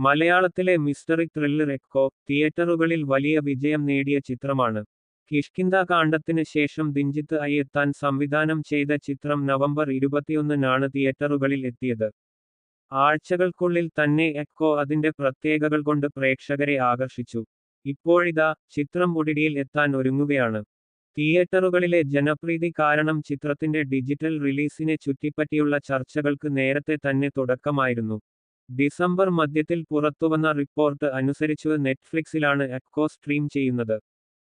മലയാളത്തിലെ mystery thriller echo തിയേറ്ററുകളിൽ വലിയ വിജയം നേടിയ ചിത്രമാണ്. കിഷ്കിന്ദ കാണ്ഡത്തിന് ശേഷം ദിഞ്ചിത്ത് അയ്യെത്താൻ സംവിധാനം ചെയ്ത ചിത്രം നവംബർ ഇരുപത്തിയൊന്നിനാണ് തിയേറ്ററുകളിൽ എത്തിയത്. ആഴ്ചകൾക്കുള്ളിൽ തന്നെ എക്കോ അതിന്റെ പ്രത്യേകതകൾ കൊണ്ട് പ്രേക്ഷകരെ ആകർഷിച്ചു. ഇപ്പോഴിതാ ചിത്രം ഒടിടിയിൽ എത്താൻ ഒരുങ്ങുകയാണ്. തിയേറ്ററുകളിലെ ജനപ്രീതി കാരണം ചിത്രത്തിന്റെ ഡിജിറ്റൽ റിലീസിനെ ചുറ്റിപ്പറ്റിയുള്ള ചർച്ചകൾക്ക് നേരത്തെ തന്നെ തുടക്കമായിരുന്നു. ഡിസംബർ മധ്യത്തിൽ പുറത്തുവന്ന റിപ്പോർട്ട് അനുസരിച്ച് നെറ്റ്ഫ്ലിക്സിലാണ് എക്കോ സ്ട്രീം ചെയ്യുന്നത്.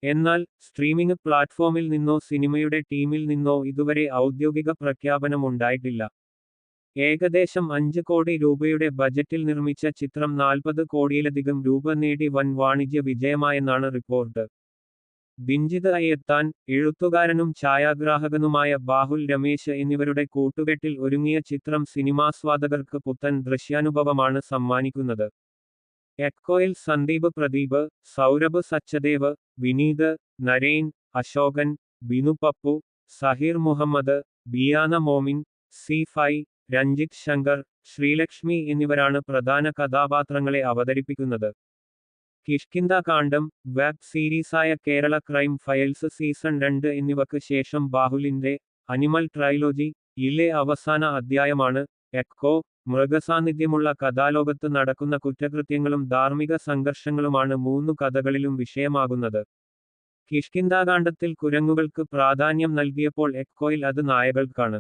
എന്നാൽ സ്ട്രീമിംഗ് പ്ലാറ്റ്ഫോമിൽ നിന്നോ സിനിമയുടെ ടീമിൽ നിന്നോ ഇതുവരെ ഔദ്യോഗിക പ്രഖ്യാപനമുണ്ടായിട്ടില്ല ഏകദേശം അഞ്ച് കോടി രൂപയുടെ ബജറ്റിൽ നിർമ്മിച്ച ചിത്രം നാൽപ്പത് കോടിയിലധികം രൂപ നേടി വൻ വാണിജ്യ വിജയമായെന്നാണ് റിപ്പോർട്ട്. ബിഞ്ചിത് അയ്യത്താൻ എഴുത്തുകാരനും ഛായാഗ്രാഹകനുമായ ബാഹുൽ രമേശ് എന്നിവരുടെ കൂട്ടുകെട്ടിൽ ഒരുങ്ങിയ ചിത്രം സിനിമാസ്വാദകർക്ക് പുത്തൻ ദൃശ്യാനുഭവമാണ് സമ്മാനിക്കുന്നത്. എക്കോയിൽ സന്ദീപ് പ്രദീപ് സൗരഭ് സച്ചദേവ് വിനീത് നരേൻ അശോകൻ ബിനു പപ്പു സഹീർ മുഹമ്മദ് ബിയാന മോമിൻ സി ഫൈ രഞ്ജിത് ശങ്കർ ശ്രീലക്ഷ്മി എന്നിവരാണ് പ്രധാന കഥാപാത്രങ്ങളെ അവതരിപ്പിക്കുന്നത്. കിഷ്കിന്ദ കാണ്ഡം വെബ് സീരീസായ കേരള ക്രൈം ഫയൽസ് സീസൺ രണ്ട് എന്നിവക്ക് ശേഷം ബാഹുലിന്റെ അനിമൽ ട്രൈലോജി ഇലെ അവസാന അധ്യായമാണ്. എക്കോ മൃഗസാന്നിധ്യമുള്ള കഥാലോകത്ത് നടക്കുന്ന കുറ്റകൃത്യങ്ങളും ധാർമ്മിക സംഘർഷങ്ങളുമാണ് മൂന്ന് കഥകളിലും വിഷയമാകുന്നത്. കിഷ്കിന്ദാകാന്ഡത്തിൽ കുരങ്ങുകൾക്ക് പ്രാധാന്യം നൽകിയപ്പോൾ എക്കോയിൽ അത് നായകൾക്കാണ്.